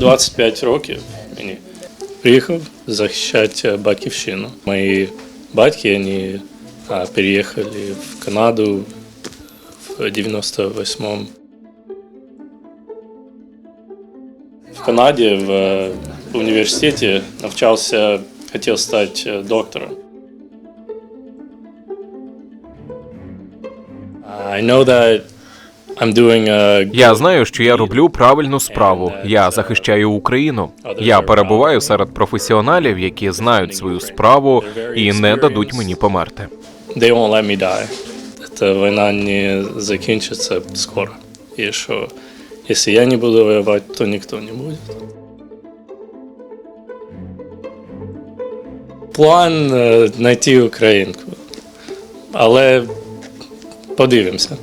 25 років мені. Приїхав захищати батьківщину. Мої батьки вони переїхали в Канаду в 98-му. В Канаді в е, університеті навчався, хотів стати е, доктором. I know that Я знаю, що я роблю правильну справу. Я захищаю Україну. Я перебуваю серед професіоналів, які знають свою справу і не дадуть мені померти. They won't let me die. Эта война не закінчиться скоро. І що, якщо я не буду воювати, то ніхто не буде. План е, знайти українку. Але подивимося.